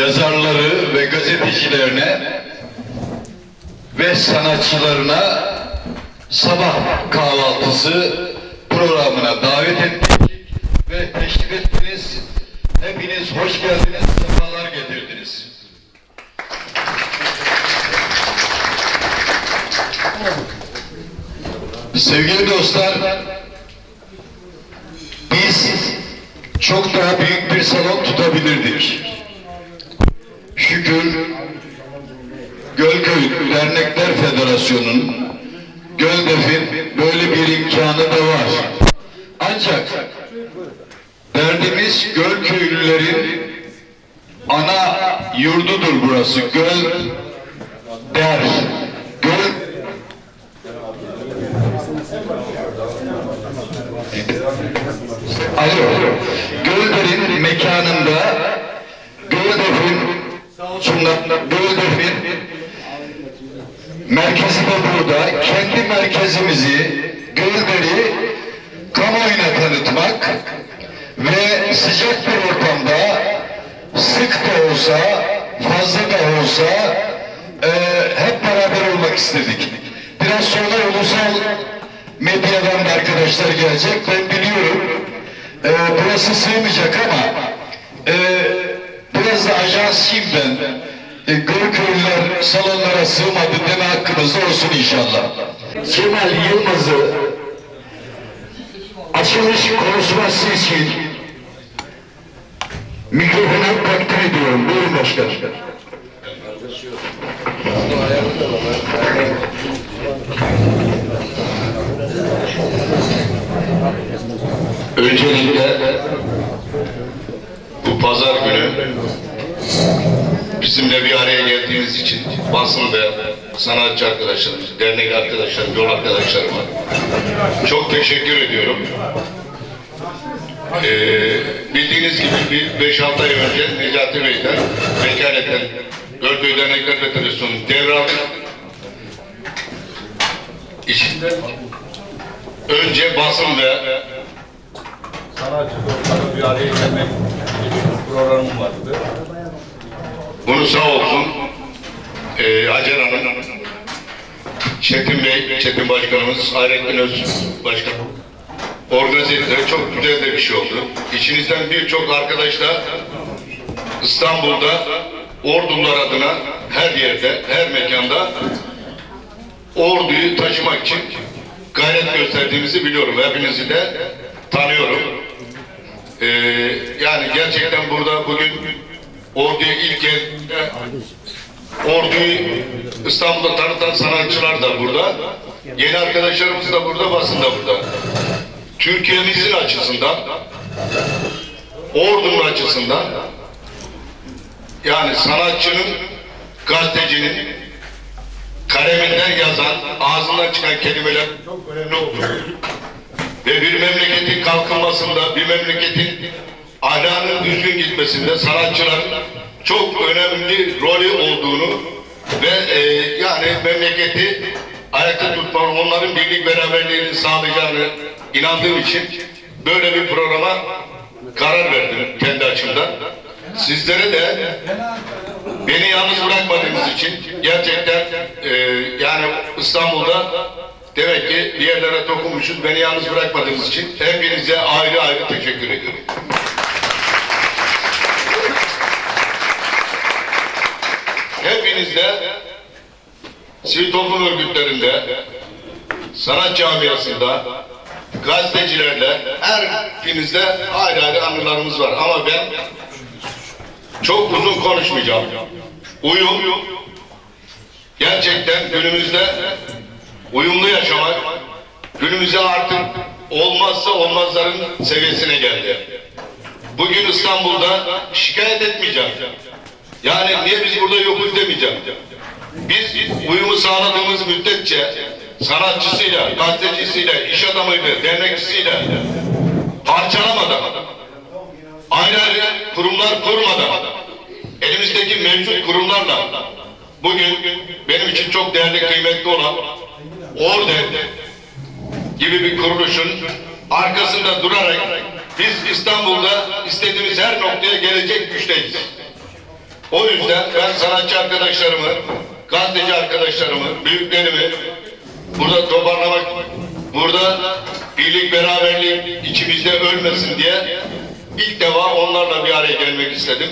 yazarları ve gazetecilerine ve sanatçılarına sabah kahvaltısı programına davet ettik ve teşrif ettiniz. Hepiniz hoş geldiniz, sefalar getirdiniz. Sevgili dostlar, biz çok daha büyük bir salon tutabilirdik. Şükür Gölköy Dernekler Federasyonu'nun Göldef'in böyle bir imkanı da var. Ancak derdimiz Gölköylülerin ana yurdudur burası. Göl der. Göl Alo. Gölder'in mekanında Göldef'in Göldef'in merkezi de burada. Kendi merkezimizi Gölder'i kamuoyuna tanıtmak ve sıcak bir ortamda sık da olsa fazla da olsa e, hep beraber olmak istedik. Biraz sonra ulusal medyadan da arkadaşlar gelecek. Ben biliyorum e, burası sığmayacak ama e, biraz da ajansiyim ben. E, Gölköylüler salonlara sığmadı deme hakkımız olsun inşallah. Kemal Yılmaz'ı açılış konuşması için mikrofonu takdim ediyorum. Buyurun başkanım. Öncelikle pazar günü bizimle bir araya geldiğiniz için basın ve sanatçı arkadaşlarımız, dernek arkadaşlarım, yol arkadaşlarıma çok teşekkür ediyorum. Ee, bildiğiniz gibi bir 5-6 ay önce Necati Bey'den vekaleten Gölköy Dernekler Federasyonu devraldık. İçinde önce basın ve sanatçı dostları bir araya gelmek programım vardı. Bunu sağ olsun e, Hacer Hanım, Çetin Bey, Çetin Başkanımız, Hayrettin Öz Başkan organize ettiler. Çok güzel de bir şey oldu. İçinizden birçok arkadaş da İstanbul'da ordular adına her yerde, her mekanda orduyu taşımak için gayret gösterdiğimizi biliyorum. Hepinizi de tanıyorum. Ee, yani gerçekten burada bugün orduya ilk kez orduyu İstanbul'da tanıtan sanatçılar da burada. Yeni arkadaşlarımız da burada, basın da burada. Türkiye'mizin açısından, ordunun açısından yani sanatçının, gazetecinin kaleminden yazan, ağzından çıkan kelimeler çok önemli ve bir memleketin kalkınmasında, bir memleketin ahlakının düzgün gitmesinde sanatçıların çok önemli rolü olduğunu ve e, yani memleketi ayakta tutmanın, onların birlik beraberliğini sağlayacağını inandığım için böyle bir programa karar verdim kendi açımdan. Sizlere de beni yalnız bırakmadığınız için gerçekten e, yani İstanbul'da demek ki bir yerlere dokunmuşuz. Beni yalnız bırakmadığınız için hepinize ayrı ayrı teşekkür ediyorum. Hepinizle sivil toplum örgütlerinde, sanat camiasında, gazetecilerle her birinizde ayrı ayrı anılarımız var. Ama ben çok uzun konuşmayacağım. Uyum, gerçekten günümüzde uyumlu yaşamak, günümüze artık olmazsa olmazların seviyesine geldi. Bugün İstanbul'da şikayet etmeyeceğim. Yani niye biz burada yokuz demeyeceğim. Biz uyumu sağladığımız müddetçe sanatçısıyla, gazetecisiyle, iş adamıyla, dernekçisiyle parçalamadan, ayrı ayrı kurumlar kurmadan, elimizdeki mevcut kurumlarla bugün benim için çok değerli, kıymetli olan Orde gibi bir kuruluşun arkasında durarak biz İstanbul'da istediğimiz her noktaya gelecek güçteyiz. O yüzden ben sanatçı arkadaşlarımı, gazeteci arkadaşlarımı, büyüklerimi burada toparlamak, burada birlik beraberlik içimizde ölmesin diye ilk defa onlarla bir araya gelmek istedim.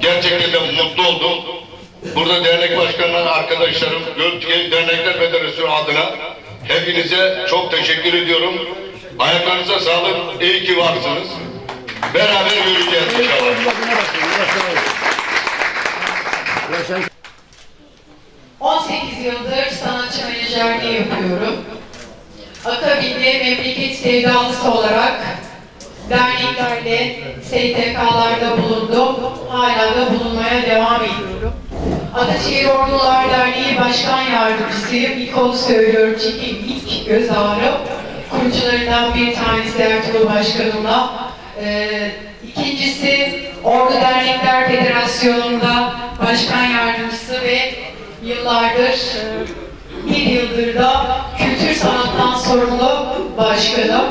Gerçekten de mutlu oldum. Burada dernek başkanları arkadaşlarım, Göltürk Dernekler Federasyonu adına hepinize çok teşekkür ediyorum. Ayaklarınıza sağlık, iyi ki varsınız. Beraber yürüyeceğiz inşallah. 18 yıldır sanatçı menajerliği yapıyorum. Akabinde memleket sevdalısı olarak derneklerde, STK'larda bulundum. Hala da bulunmaya devam ediyorum. Ataşehir Ordular Derneği Başkan onu söylüyorum çünkü ilk göz ağrım. Kurucularından bir tanesi Ertuğrul Başkanımla. Ee, ikincisi Ordu Dernekler Federasyonu'nda Başkan Yardımcısı ve yıllardır e, bir yıldır da kültür sanattan sorumlu başkanım.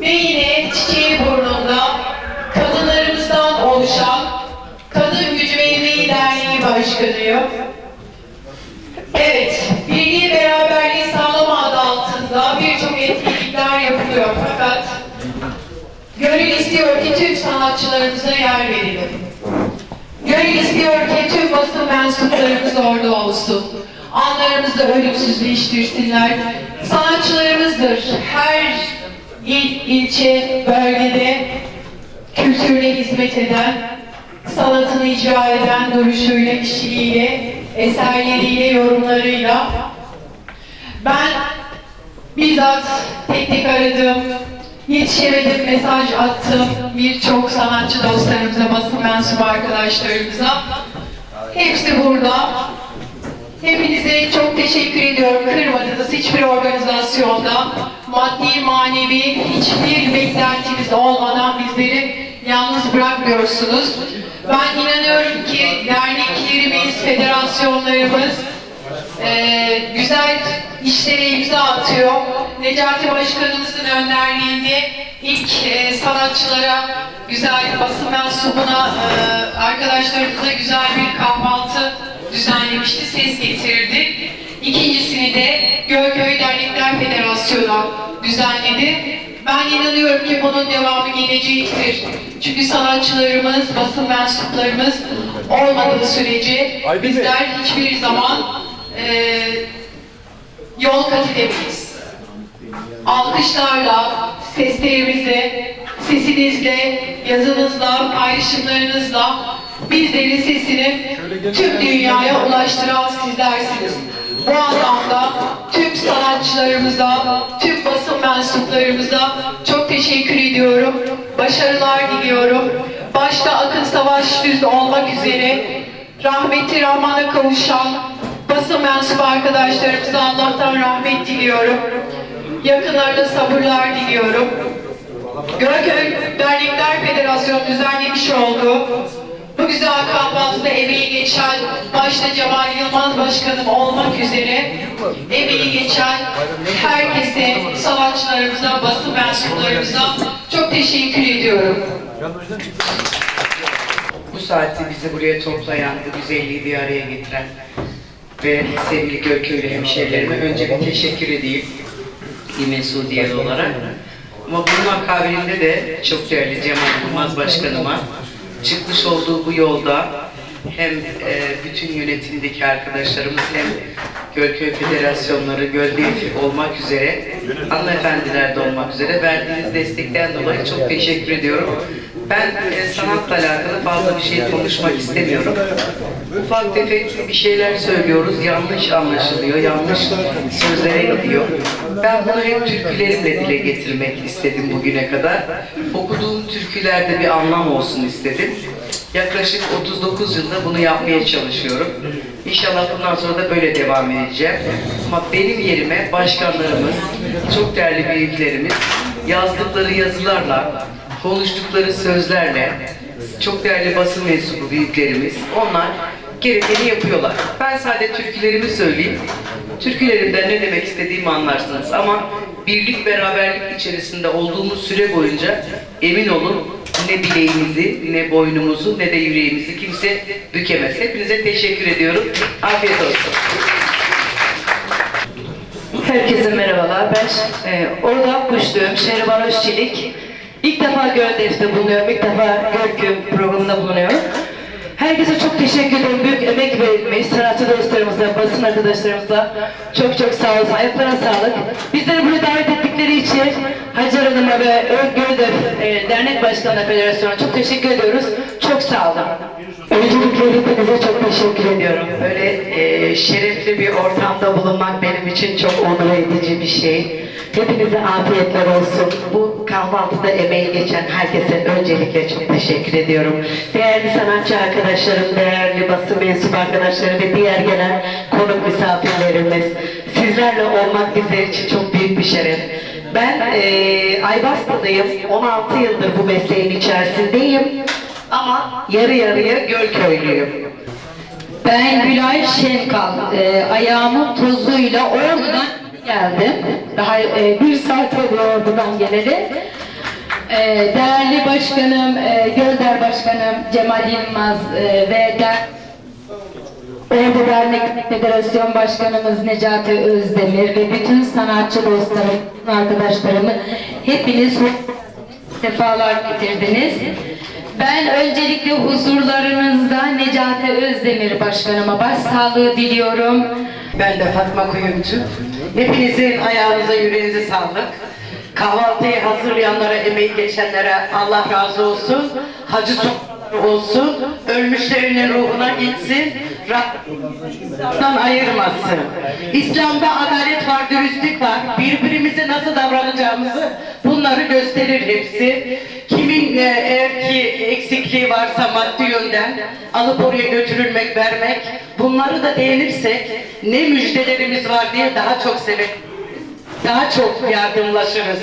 Ve yine gönül istiyor ki tüm sanatçılarımıza yer verelim. Gönül istiyor ki tüm basın mensuplarımız orada olsun. Anlarımızda ölümsüzleştirsinler. Sanatçılarımızdır. Her il, ilçe, bölgede kültürle hizmet eden, sanatını icra eden duruşuyla, kişiliğiyle, eserleriyle, yorumlarıyla ben bizzat tek tek aradım, yetişemedim, mesaj attım birçok sanatçı dostlarımıza, basın mensubu arkadaşlarımıza. Hepsi burada. Hepinize çok teşekkür ediyorum. Kırmadınız hiçbir organizasyonda. Maddi, manevi hiçbir beklentimiz olmadan bizleri yalnız bırakmıyorsunuz. Ben inanıyorum ki derneklerimiz, federasyonlarımız eee, güzel işlere imza atıyor. Necati Başkanımızın önderliğinde ilk eee, sanatçılara güzel basın mensubuna eee, arkadaşlarımıza güzel bir kahvaltı düzenlemişti, ses getirdi. İkincisini de Gölköy Dernekler Federasyonu düzenledi. Ben inanıyorum ki bunun devamı gelecektir. Çünkü sanatçılarımız, basın mensuplarımız olmadığı sürece bizler hiçbir zaman eee yol kat edemeyiz. Alkışlarla, seslerimizle, sesinizle, yazınızla, paylaşımlarınızla bizlerin sesini tüm dünyaya ulaştıran sizlersiniz. Bu anlamda tüm sanatçılarımıza, tüm basın mensuplarımıza çok teşekkür ediyorum. Başarılar diliyorum. Başta Akın Savaş Düz olmak üzere rahmeti Rahman'a kavuşan basın mensubu arkadaşlarımıza Allah'tan rahmet diliyorum. Yakınlarına sabırlar diliyorum. Gölköy Dernekler Federasyonu düzenlemiş olduğu bu güzel kahvaltıda emeği geçen başta Cemal Yılmaz Başkanım olmak üzere emeği geçen herkese, sanatçılarımıza, basın mensuplarımıza çok teşekkür ediyorum. Bu saatte bizi buraya toplayan, bu güzelliği bir araya getiren ve sevgili Gölköylü hemşehrilerime önce bir teşekkür edeyim bir Mesudiye olarak. Ama bunun akabinde de çok değerli Cemal Yılmaz Başkanıma çıkmış olduğu bu yolda hem e, bütün yönetimdeki arkadaşlarımız hem Gölköy Federasyonları, Göldefi olmak üzere, hanımefendiler de olmak üzere verdiğiniz destekten dolayı çok teşekkür ediyorum. Ben e, sanatla alakalı fazla bir şey konuşmak istemiyorum. Ufak tefek bir şeyler söylüyoruz, yanlış anlaşılıyor, yanlış sözlere gidiyor. Ben bunu hep türkülerimle dile getirmek istedim bugüne kadar. Okuduğum türkülerde bir anlam olsun istedim. Yaklaşık 39 yılda bunu yapmaya çalışıyorum. İnşallah bundan sonra da böyle devam edeceğim. Ama benim yerime başkanlarımız, çok değerli büyüklerimiz yazdıkları yazılarla, konuştukları sözlerle, çok değerli basın mensubu büyüklerimiz, onlar gerekeni yapıyorlar. Ben sadece türkülerimi söyleyeyim. Türkülerimden ne demek istediğimi anlarsınız ama birlik beraberlik içerisinde olduğumuz süre boyunca emin olun ne bileğimizi, ne boynumuzu, ne de yüreğimizi kimse bükemez. Hepinize teşekkür ediyorum. Afiyet olsun. Herkese merhabalar. Ben e, Orada Kuşluğum, Şehriban Özçelik. İlk defa Göldev'de bulunuyorum. İlk defa Gölküm programında bulunuyorum. Herkese çok teşekkür ederim. Büyük emek verilmiş. Sanatçı dostlarımıza, basın arkadaşlarımıza çok çok sağ olsun. Ayaklarına sağlık. Bizleri buraya davet ettikleri için Hacer Hanım'a ve Ö- Göldev e, Dernek Başkanı Federasyonu'na çok teşekkür ediyoruz. Çok sağ olun. Öncelikle hepinize çok teşekkür ediyorum. Böyle e, şerefli bir ortamda bulunmak benim için çok onur edici bir şey. Hepinize afiyetler olsun. Bu kahvaltıda emeği geçen herkese öncelikle çok teşekkür ediyorum. Değerli sanatçı arkadaşlarım, değerli basın mensup arkadaşlarım ve diğer gelen konuk misafirlerimiz. Sizlerle olmak bizler için çok büyük bir şeref. Ben eee Aybastı'dayım. 16 yıldır bu mesleğin içerisindeyim. Ama yarı yarıya Gölköylüyüm. Ben Gülay Şenkal. Ee, ayağımın tozuyla Ordu'dan geldim. Daha e, bir saat oluyor Ordu'dan geleli. Ee, değerli başkanım, e, Gölder Başkanım Cemal Yılmaz e, ve der Ordu Dernek Federasyon Başkanımız Necati Özdemir ve bütün sanatçı dostlarım, arkadaşlarımı hepiniz sefalar getirdiniz. Ben öncelikle huzurlarınızda Necati Özdemir Başkanıma başsağlığı diliyorum. Ben de Fatma Kuyumcu. Hepinizin ayağınıza yüreğinize sağlık. Kahvaltıyı hazırlayanlara, emeği geçenlere Allah razı olsun. Hacı sofraları olsun. Ölmüşlerinin ruhuna gitsin. Rabbimden ayırmasın. İslam'da adalet var, dürüstlük var. Birbirimize nasıl davranacağımızı bunları gösterir hepsi. Kimin e, eğer ki eksikliği varsa maddi yönden alıp oraya götürülmek, vermek. Bunları da değinirsek ne müjdelerimiz var diye daha çok sever. Daha çok yardımlaşırız.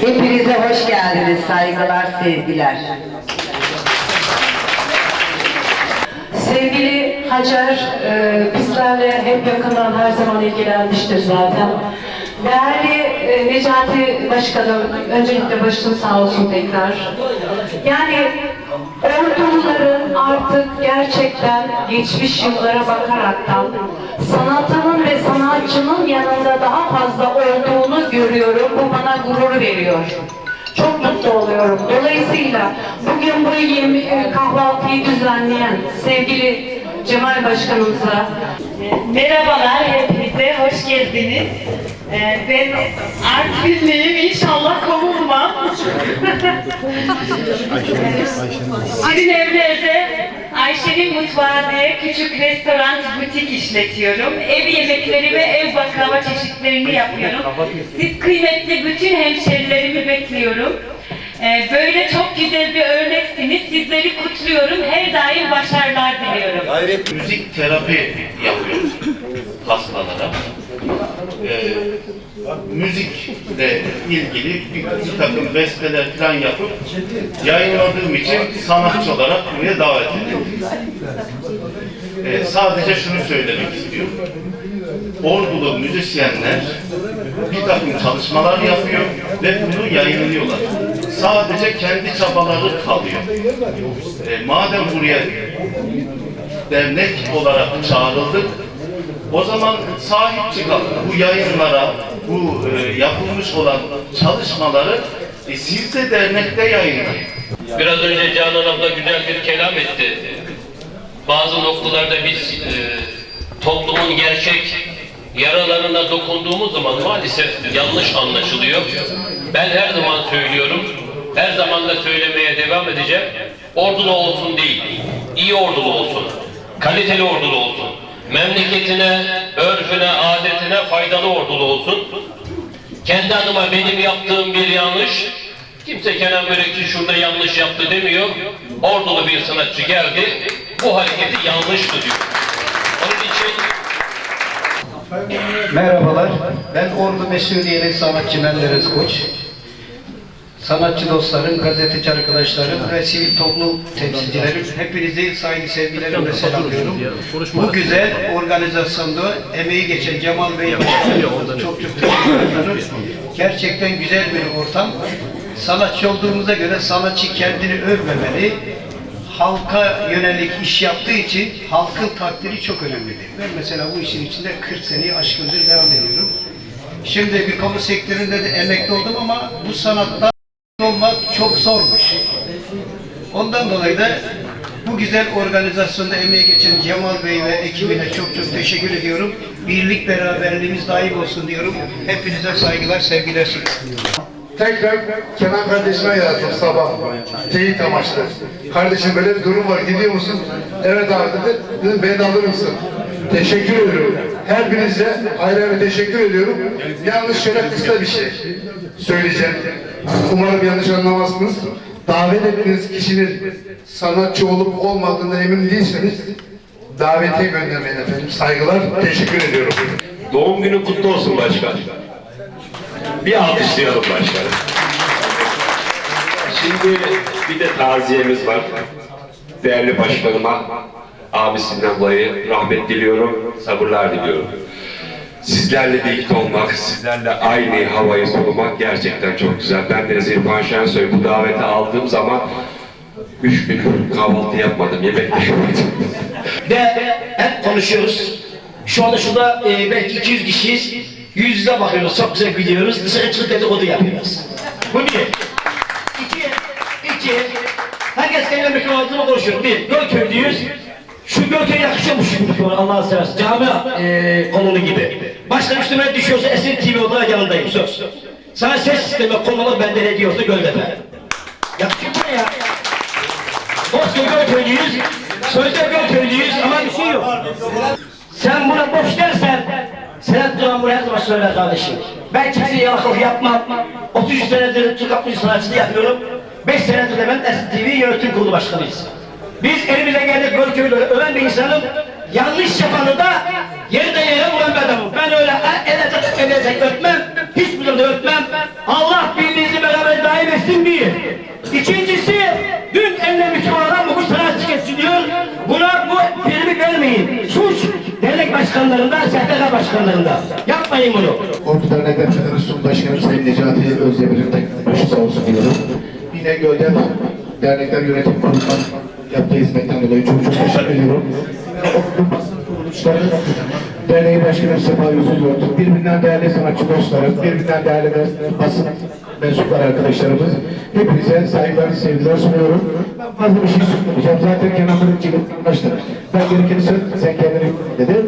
Hepinize hoş geldiniz. Saygılar, sevgiler. Sevgili Hacer, e, bizlerle hep yakından her zaman ilgilenmiştir zaten. Değerli e, Necati Başkanım, öncelikle başın sağ olsun tekrar. Yani Orduların artık gerçekten geçmiş yıllara bakaraktan sanatının ve sanatçının yanında daha fazla olduğunu görüyorum. Bu bana gurur veriyor. Çok mutlu oluyorum. Dolayısıyla bugün bu yemi, e, kahvaltıyı düzenleyen sevgili Cemal Başkanımıza Merhabalar hepinize, hoş geldiniz. Ee, ben Artvinliyim, inşallah kovulmam. Sizin evlerde Ayşe'nin mutfağı diye küçük restoran, butik işletiyorum. Ev yemekleri ve ev baklava çeşitlerini yapıyorum. Siz kıymetli bütün hemşerilerimi bekliyorum. Ee, böyle çok güzel bir örneksiniz. Sizleri kutluyorum. Her daim başarılar diliyorum. müzik terapi yapıyoruz hastalara. Ee, müzikle ilgili bir, takım besteler falan yapıp yayınladığım için sanatçı olarak buraya davet edildim. Ee, sadece şunu söylemek istiyorum. Ordulu müzisyenler bir takım çalışmalar yapıyor ve bunu yayınlıyorlar. Sadece kendi çabaları kalıyor. Ee, madem buraya dernek olarak çağrıldık. O zaman sahip çıkalım bu yayınlara, bu e, yapılmış olan çalışmaları e, siz de dernekte yayınlayın. Biraz önce Canan abla güzel bir kelam etti. Bazı noktalarda biz e, toplumun gerçek yaralarına dokunduğumuz zaman maalesef yanlış anlaşılıyor. Ben her zaman söylüyorum, her zaman da söylemeye devam edeceğim. Ordulu olsun değil, iyi ordulu olsun, kaliteli ordulu olsun. Memleketine, örfüne, adetine faydalı ordulu olsun. Kendi adıma benim yaptığım bir yanlış, kimse Kenan Börekçi şurada yanlış yaptı demiyor. Ordulu bir sanatçı geldi, bu hareketi yanlıştı diyor. Onun için Merhabalar, ben Ordu Mesudiye'nin sanatçı Menderes Koç. Sanatçı dostlarım, gazeteci arkadaşlarım ve sivil toplum temsilcilerim, hepinizi saygı sevgilerimle selamlıyorum. Bu güzel organizasyonda emeği geçen Cemal Bey çok çok teşekkür ederim. Gerçekten güzel bir ortam. sanatçı olduğumuza göre sanatçı kendini övmemeli. Halka yönelik iş yaptığı için halkın takdiri çok önemlidir. Ben mesela bu işin içinde 40 seneyi aşkındır devam ediyorum. Şimdi bir kamu sektöründe de emekli oldum ama bu sanatta olmak çok zormuş. Ondan dolayı da bu güzel organizasyonda emeği geçen Cemal Bey ve ekibine çok çok teşekkür ediyorum. Birlik beraberliğimiz daim olsun diyorum. Hepinize saygılar, sevgiler sunuyorum. Tekrar Kenan kardeşime yazdım sabah. Teyit amaçlı. Kardeşim böyle bir durum var gidiyor musun? Evet abi dedi. Dedim beni alır mısın? Teşekkür ediyorum. Her birinize ayrı ayrı teşekkür ediyorum. Yalnız şöyle kısa bir şey söyleyeceğim. Umarım yanlış anlamazsınız. Davet ettiğiniz kişinin sanatçı olup olmadığından emin değilseniz davetiye göndermeyin efendim. Saygılar. Teşekkür ediyorum. Doğum günü kutlu olsun başkan. Bir alkışlayalım başkanım. Şimdi bir de taziyemiz var. Değerli başkanıma abisinden dolayı rahmet diliyorum, sabırlar diliyorum. Sizlerle birlikte olmak, sizlerle aynı havayı solumak gerçekten çok güzel. Ben de İrfan Şensoy bu daveti aldığım zaman üç gün kahvaltı yapmadım, yemek yemedim. Ve hep konuşuyoruz. Şu anda şurada e, belki 200 kişiyiz. Yüz yüze bakıyoruz, çok güzel gülüyoruz. Dışarı çıkıp dedikodu yapıyoruz. Bu bir. İki, iki. Herkes kendi olduğunu konuşuyor. Bir, Gölköylüyüz. Şu Gölköy'e yakışıyormuş mikrofon Allah'ını seversen. Cami e, konulu gibi. Başka üstüme düşüyorsa Esin TV olarak yanındayım söz. Sana ses sistemi konulu bende ne diyorsa Göltepe. Yakışıyor mu ya? Koskoca Gölköylüyüz. Sözde Gölköylüyüz ama bir şey yok. Sen buna boş dersen, Senet Duran bunu her zaman söyler kardeşim. Ben kimseye yalakalık yapmam. 33 senedir Türk Müziği sanatçılığı yapıyorum. 5 senedir de ben Esin TV yönetim kurulu başkanıyız. Biz elimize geldik Gölköylü'yle öven bir insanım. Yanlış yapanı da yerinde yere vuran bir adamım. Ben öyle edecek edecek öpmem. Hiçbir zaman öpmem. Allah birliğinizi beraber daim etsin bir. İkincisi, dün eline Müslümanlar bugün sanatçı kesiliyor. Buna bu primi vermeyin. Suç dernek başkanlarında, STK başkanlarında. Yapmayın bunu. Ordu Dernekler Federasyonu Başkanı Sayın Necati Özdemir'in de başı sağ olsun diyorum. Bingöl'de Dernekler Yönetim Kurulu'ndan yaptığı hizmetten dolayı çok çok teşekkür ediyorum. Basın kuruluşları Derneği Başkanı Sefa Yüzüldürdü. Birbirinden değerli sanatçı dostlarım, birbirinden değerli basın mensupları arkadaşlarımız. Hepinize saygılar, sevgiler sunuyorum. Ben fazla bir şey söylemeyeceğim. Zaten Kenan Kılıççı'yla anlaştık. Ben gerekeni sen kendini dedi.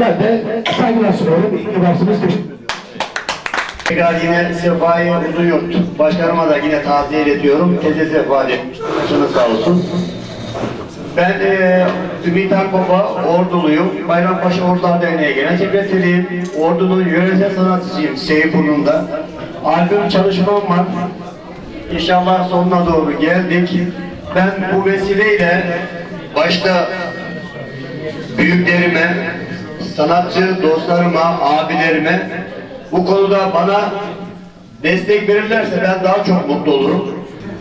Ben de saygılar sunuyorum. İyi ki varsınız. Teşekkür. Tekrar yine Sefa'yı Uzuyurt Başkanıma da yine taziye ediyorum. Teze Sefa Başkanı sağ olsun. Ben e, Ümit Akbaba, Orduluyum. Bayrampaşa Ordular Derneği Genel Sekreteriyim. Ordu'nun yöresel sanatçısıyım Seyfurnu'nda. Albüm çalışmam var. İnşallah sonuna doğru geldik. Ben bu vesileyle başta büyüklerime, sanatçı dostlarıma, abilerime bu konuda bana destek verirlerse ben daha çok mutlu olurum.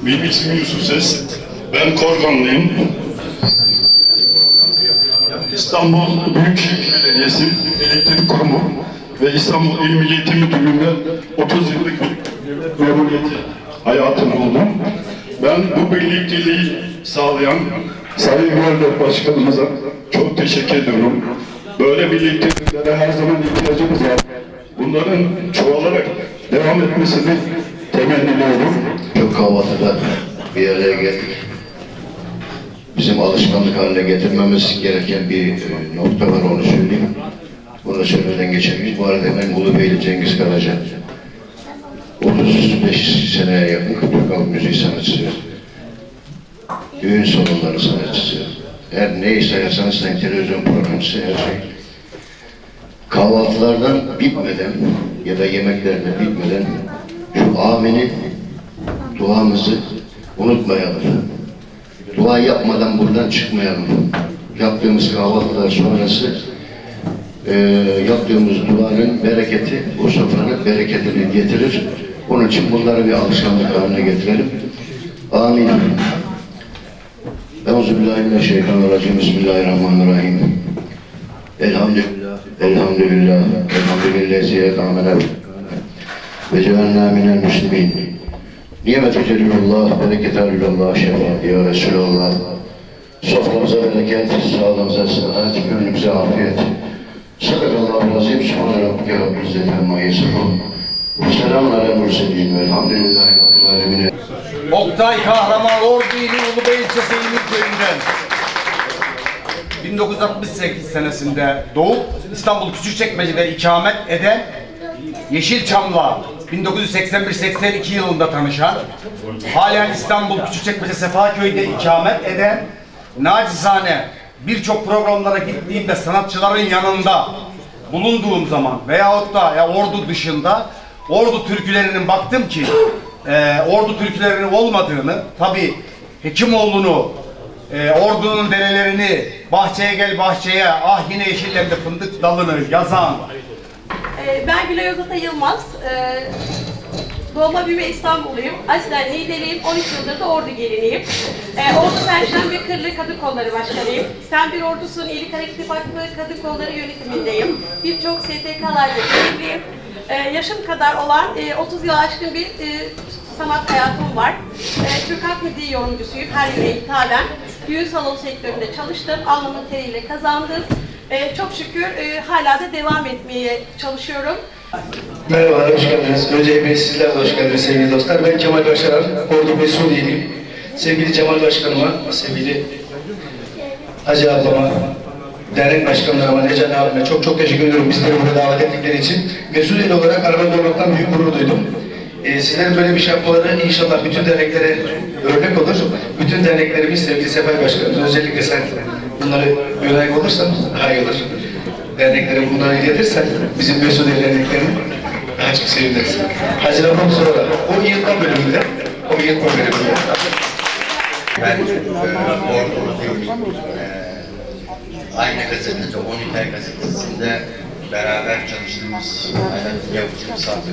Benim ismim Yusuf Ses. Ben Korkanlıyım. İstanbul Büyükşehir Belediyesi Elektrik Kurumu ve İstanbul İl Milli Eğitim Müdürlüğü'nde 30 yıllık memuriyeti hayatım oldu. Ben bu birlikteliği sağlayan Sayın Gördek Başkanımıza çok teşekkür ediyorum. Böyle birlikteliklere her zaman ihtiyacımız var. Bunların çoğalarak devam etmesini temenniliyorum. Çok kahvaltıda bir araya geldik. Bizim alışkanlık haline getirmemiz gereken bir e, nokta var onu söyleyeyim. Bunu söylemeden geçemeyiz. Bu arada ben Ulubeyli Cengiz Karaca. 35 seneye yakın Türk Halk Müziği sanatçısı. Düğün salonları sanatçısı. Her neyi sayarsanız sayın televizyon programcısı her şey. Kahvaltılardan bitmeden ya da yemeklerden bitmeden şu aminin duamızı unutmayalım. Dua yapmadan buradan çıkmayalım. Yaptığımız kahvaltılar sonrası e, yaptığımız duanın bereketi, o sofranın bereketini getirir. Onun için bunları bir alışkanlık haline getirelim. Amin. Euzubillahimineşşeytanirracim. Bismillahirrahmanirrahim. Elhamdülillah. Elhamdülillah. Elhamdülillah. Ziyet amene. Ve cealna minel müslimin. Nimet-i Celilullah, bereket-i şefaat ya Resulallah. Soframıza bereket, sağlığımıza sıhhat, gönlümüze afiyet. Sadakallahu azim, subhane rabbike rabbil izzeti amma yasifun. Ve selamun ala murselin velhamdülillahi rabbil alemin. Oktay Kahraman Ordu ili Ulubey ilçesi köyünden 1968 senesinde doğup İstanbul Küçükçekmece'de ikamet eden Yeşilçam'la 1981-82 yılında tanışan halen İstanbul Küçükçekmece Sefaköy'de ikamet eden nacizane birçok programlara gittiğimde sanatçıların yanında bulunduğum zaman veyahut da ya ordu dışında ordu türkülerinin baktım ki e, ordu türkülerinin olmadığını tabi Hekimoğlu'nu e, ordunun derelerini bahçeye gel bahçeye ah yine yeşillendi fındık dalını yazan Ben Gülay Özata Yılmaz. Ee, Doğma büyüme İstanbulluyum. Aslen Niğdeliyim. 13 yıldır da ordu geliniyim. Ee, ordu Perşembe Kırlı Kadın Kolları Başkanıyım. Sen bir ordusun İyilik Hareketi Vakfı Kadın Kolları yönetimindeyim. Birçok STK'larda görevliyim. Ee, yaşım kadar olan e, 30 yıl aşkın bir e, sanat hayatım var. Ee, Türk Halk Müziği yorumcusuyum her yöne hitaben. Düğün salonu sektöründe çalıştım. Alnımın teriyle kazandım. Ee, çok şükür e, hala da devam etmeye çalışıyorum. Merhabalar, hoş geldiniz. Önce hepiniz sizler de hoş geldiniz sevgili dostlar. Ben Kemal Başaran, Ordu Mesuliyeliyim. Sevgili Cemal Başkanıma, sevgili Hacı ablama, dernek başkanlarıma, Necati abime çok çok teşekkür ediyorum bizleri buraya davet ettikleri için. Mesuliyeli olarak aramızda olmaktan büyük gurur duydum. Ee, sizlerin böyle bir şey yapmaları inşallah bütün derneklere örnek olur. Bütün derneklerimiz sevgili Sefer Başkanımız, özellikle sen bunları örnek olursan daha iyi. Derneklere bunları iletirsen bizim Mesuliyeli derneklerini daha çok seviniriz. Hacı sonra o yıldan bölümünde, o yıldan bölümünde. Ben e. E, aynı gazetede, Uniter gazetesinde beraber çalıştığımız Hayat Yavuz Sattı.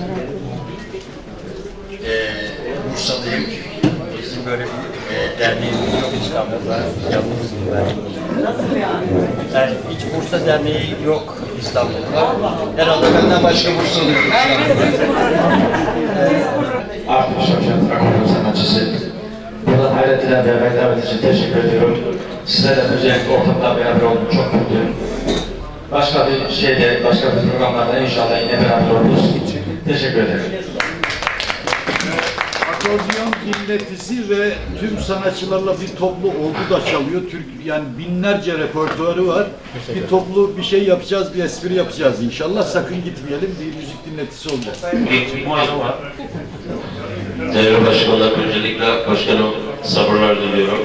E, Bursalıyım. Bizim böyle bir e, derneğimiz yok İstanbul'da. Yalnızım ben. Yani? Yani hiç Bursa Derneği yok İstanbul'da. Herhalde benden başka Bursalı yok. Ahmet Şevket Akıllı sanatçısı. Buradan Hayrettin'e beraber davet için teşekkür ediyorum. Sizlerle özellikle ortamda beraber oldum. Çok mutluyum. Başka bir şeyde, başka bir programlarda inşallah yine beraber oluruz. Teşekkür ederim. Akordeon dinletisi ve tüm sanatçılarla bir toplu oldu da çalıyor. Türk yani binlerce repertuarı var. Bir toplu bir şey yapacağız, bir espri yapacağız inşallah. Sakın gitmeyelim. Bir müzik dinletisi olacak. Değerli başkanlar, öncelikle başkanım sabırlar diliyorum.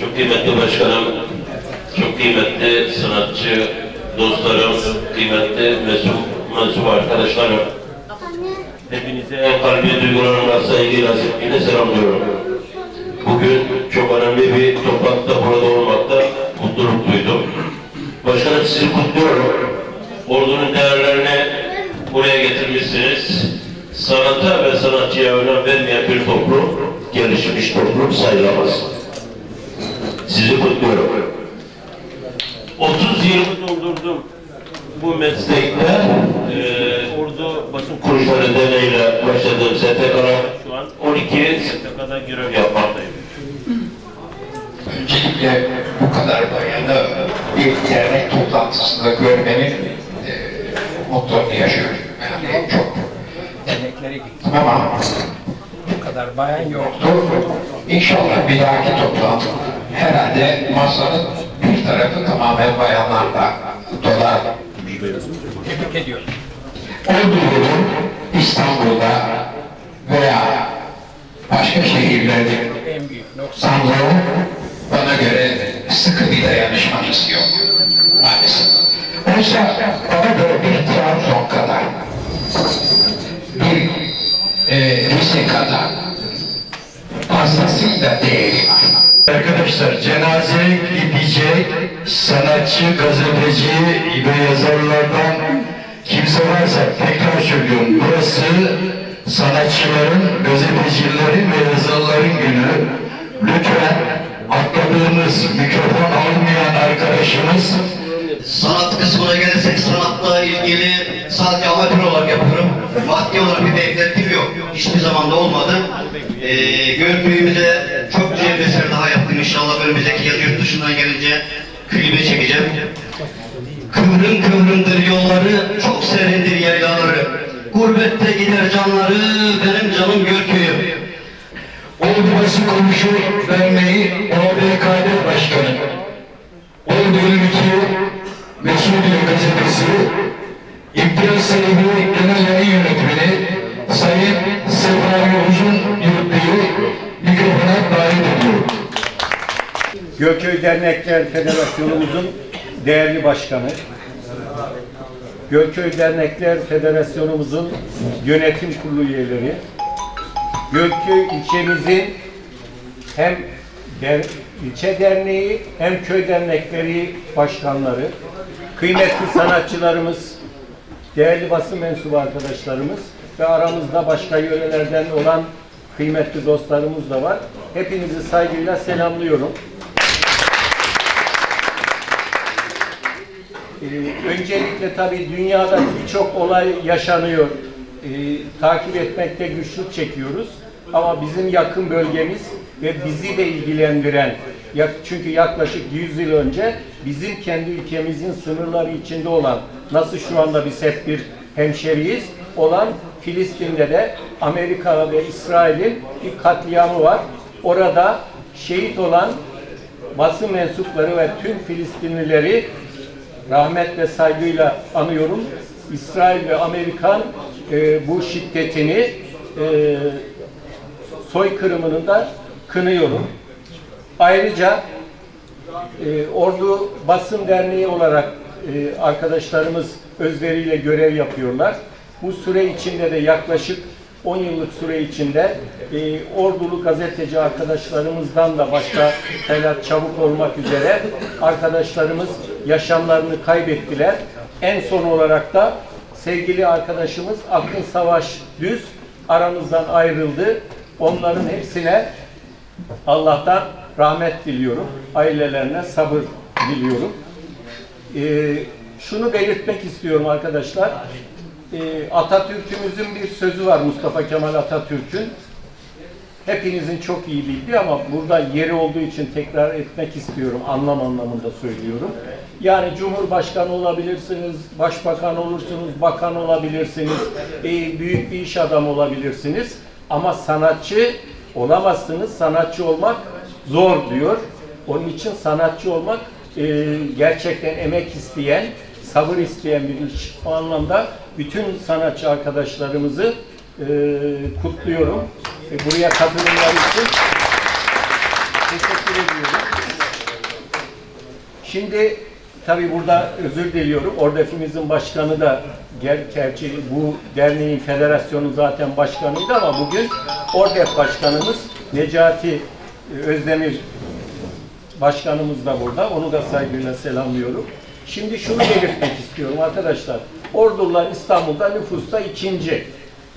Çok kıymetli başkanım, çok kıymetli sanatçı dostlarım, kıymetli mensup, mensup arkadaşlarım. Hepinize kalbi duygularımla saygıyla, sevgiyle selamlıyorum. Bugün çok önemli bir toplantıda burada olmakta mutluluk duydum. Başkanım sizi kutluyorum. Ordunun değerlerini buraya getirmişsiniz. Sanata ve sanatçıya önem vermeyen bir toplum, gelişmiş toplum sayılamaz. Sizi kutluyorum. 30 yıl doldurdum bu meslekte. Ee, Ordu Basın Kuruluşları Derneği'yle başladığım an 12 STK'da görev yapmaktayım. Öncelikle bu kadar bayanı bir dernek toplantısında görmenin e, mutluluğunu yaşıyorum. Yani çok derneklere gittim ama bu kadar bayan yoktu. İnşallah bir dahaki toplantı herhalde masanın bir tarafı tamamen bayanlarla dolar. Tebrik ediyorum. Ordu'nun İstanbul'da veya başka şehirlerde en büyük noksanlığı bana göre sıkı bir dayanışmanız yok. Maalesef. Oysa bana göre bir Trabzon kadar, bir e, Rize kadar fazlasıyla değeri var. Arkadaşlar cenazeye gidecek sanatçı, gazeteci ve yazarlardan kimse varsa tekrar söylüyorum burası sanatçıların, gazetecilerin ve yazarların günü. Lütfen atladığımız mikrofon almayan arkadaşımız sanat kısmına gelirsek sanatla ilgili sadece amatör olarak yapıyorum. Maddi olarak bir beklentim yok. Hiçbir zaman da olmadı. Ee, Gölköy'ümüze çok güzel bir eser daha yaptım. İnşallah önümüzdeki yıl yurt dışından gelince klibe çekeceğim. Kıvrım kıvrımdır yolları, serindir yaylaları. Gurbette gider canları, benim canım Gölköy'üm. Oldu basın kuruluşu derneği OBKD Başkanı. Oldu bölüm 2 Mesudiye Gazetesi İmtiyaz sahibi Genel Yayın Yönetmeni Sayın Sefai Uzun Yurtlu'yu mikrofona davet ediyorum. Gölköy Dernekler Federasyonumuzun değerli başkanı, Gölköy Dernekler Federasyonumuzun yönetim kurulu üyeleri, Gölköy ilçemizin hem der, ilçe derneği hem köy dernekleri başkanları, kıymetli sanatçılarımız, değerli basın mensubu arkadaşlarımız ve aramızda başka yörelerden olan kıymetli dostlarımız da var. Hepinizi saygıyla selamlıyorum. Öncelikle tabii dünyada birçok olay yaşanıyor. Ee, takip etmekte güçlük çekiyoruz. Ama bizim yakın bölgemiz ve bizi de ilgilendiren, çünkü yaklaşık 100 yıl önce bizim kendi ülkemizin sınırları içinde olan, nasıl şu anda biz hep bir hemşeriyiz, olan Filistin'de de Amerika ve İsrail'in bir katliamı var. Orada şehit olan basın mensupları ve tüm Filistinlileri rahmet ve saygıyla anıyorum. İsrail ve Amerikan e, bu şiddetini e, soykırımını da kınıyorum. Ayrıca e, Ordu Basın Derneği olarak e, arkadaşlarımız özveriyle görev yapıyorlar. Bu süre içinde de yaklaşık 10 yıllık süre içinde e, Ordulu gazeteci arkadaşlarımızdan da başka Talat Çabuk olmak üzere arkadaşlarımız yaşamlarını kaybettiler. En son olarak da sevgili arkadaşımız Akın Savaş Düz aramızdan ayrıldı. Onların hepsine Allah'tan rahmet diliyorum. Ailelerine sabır diliyorum. Ee, şunu belirtmek istiyorum arkadaşlar. Ee, Atatürk'ümüzün bir sözü var Mustafa Kemal Atatürk'ün. Hepinizin çok iyi bildiği ama burada yeri olduğu için tekrar etmek istiyorum. Anlam anlamında söylüyorum. Yani Cumhurbaşkanı olabilirsiniz, Başbakan olursunuz, bakan olabilirsiniz, e, büyük bir iş adamı olabilirsiniz. Ama sanatçı olamazsınız. Sanatçı olmak zor diyor. Onun için sanatçı olmak e, gerçekten emek isteyen, sabır isteyen bir iş. O anlamda bütün sanatçı arkadaşlarımızı e, kutluyorum. E, buraya katılımları için teşekkür ediyorum. Şimdi tabi burada özür diliyorum. Ordefimizin başkanı da ger gerçi bu derneğin federasyonun zaten başkanıydı ama bugün Ordef başkanımız Necati e, Özdemir başkanımız da burada. Onu da saygıyla selamlıyorum. Şimdi şunu belirtmek istiyorum arkadaşlar. Ordular İstanbul'da nüfusta ikinci.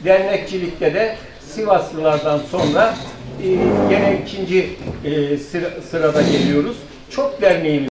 Dernekçilikte de Sivaslılardan sonra e, gene ikinci e, sıra- sırada geliyoruz. Çok derneğimiz